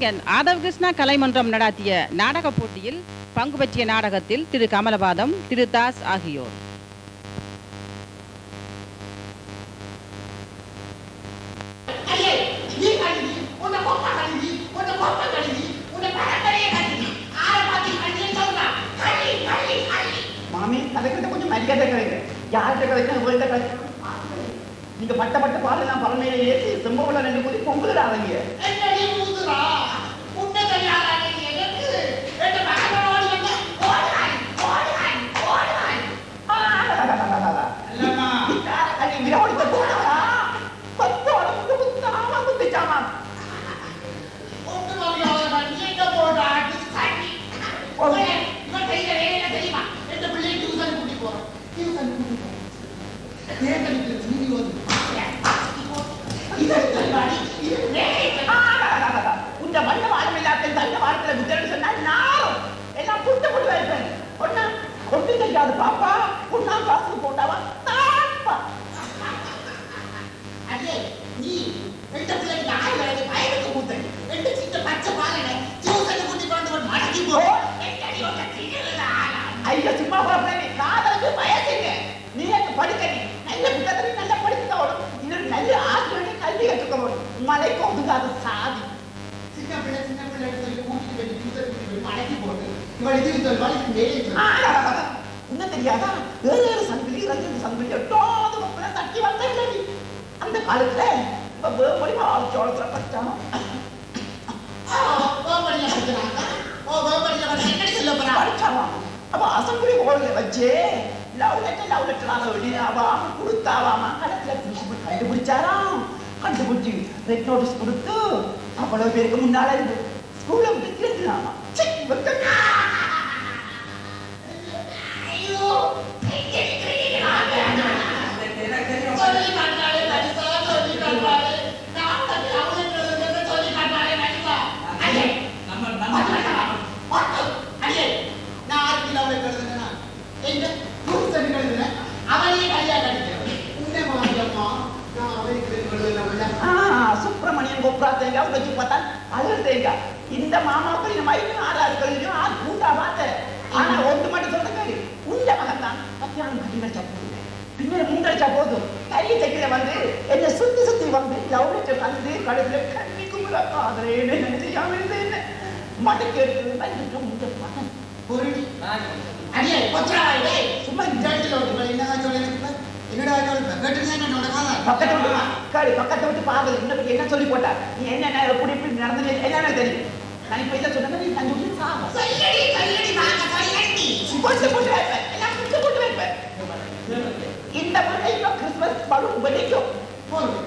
கலிங்கன் ஆதவ் கிருஷ்ணா கலைமன்றம் நடாத்திய நாடகப் போட்டியில் பங்கு பற்றிய நாடகத்தில் திரு கமலபாதம் திரு தாஸ் ஆகியோர். நீங்க பட்ட பட்ட பாடலாம் பழமையில ஏற்றி செம்பவள ரெண்டு கூடி பொங்கலாதீங்க என்னடி பாப்பா உன்னா காசு போட்டாவா? மலைக்கு ஒதுங்காத சாதி சின்ன பிள்ளை, சின்ன பிள்ளைன்னு சொல்லி கூட்டிட்டு டியூசன் கூட்டிட்டு போய் மடக்கி போட்டு, இவளை டியூசன் வலிக்கு மேலே சொல்லு. இன்னும் தெரியாதா ஏழு ஏழு சங்கிலி ரெண்டு சங்கிலி எட்டாவது மக்கள் தட்டி வந்த இல்லடி அந்த காலத்துல இப்ப வேப்படி சோளத்துல பச்சான் ஆ, கோபடியா பண்றாங்க. ஓ, கோபடியா பண்றாங்க. என்னடி சொல்ல போறா? படிச்சாவாம் அப்ப அசம்பிளி ஹோல்ல வச்சு லவ் லெட்டர் லவ் லெட்டராக வெளியாவாம கொடுத்தாவாம கடைசியில பிரின்சிபல் கண்டுபிடிச்சாராம் கண்டுபிடிச்சு ரெட் நோட்டீஸ் கொடுத்து அவ்வளவு பேருக்கு முன்னால இருந்து ஸ்கூல்ல விட்டு திருத்தினாமா சுப்பிரமணியன் கொப்ரா தேங்காய் வச்சு சுப்பத்தான் அழகு தேங்காய். இந்த மாமாவுக்கு இந்த மைக்கும் ஆறாறு கல்வியும் ஆறு கூட்டா பார்த்த ஆனா ஒன்று மட்டும் சொல்ல கேளு உண்ட மகன் தான் பத்தியானம் கட்டி கடிச்சா போதும் பின்னாடி முந்தடிச்சா போதும். கரிய தைக்கிற வந்து என்ன சுத்தி சுத்தி வந்து லவ்லெட்டு வந்து கடைசியில கண்ணி கும்பிட காதலேன்னு நினைச்சாம இருந்தேன் மடக்கு எடுத்து முந்த மகன் பொருடி. அடியே, கொச்சராய், சும்மா இந்த இடத்துல ஒரு இவள் என்னடா சொல்லுறது? என்னடா என்ன? பக்கத்தை விட்டு. கேளு பக்கத்தை விட்டு பாக்கல இன்னும் என்ன சொல்லி போட்டா நீ என்ன எப்படி இப்படி நடந்தது என்னன்னு தெரியும் நான் இப்ப இதை சொன்னதை நீ விட்டு வாங்க, சொல்லடி. போட்டு போட்டு வைப்பேன் எல்லாம் போட்டு போட்டு வைப்பேன் இந்த முறை இப்ப கிறிஸ்துமஸ் பலூன் வெடிக்கும் போதும்.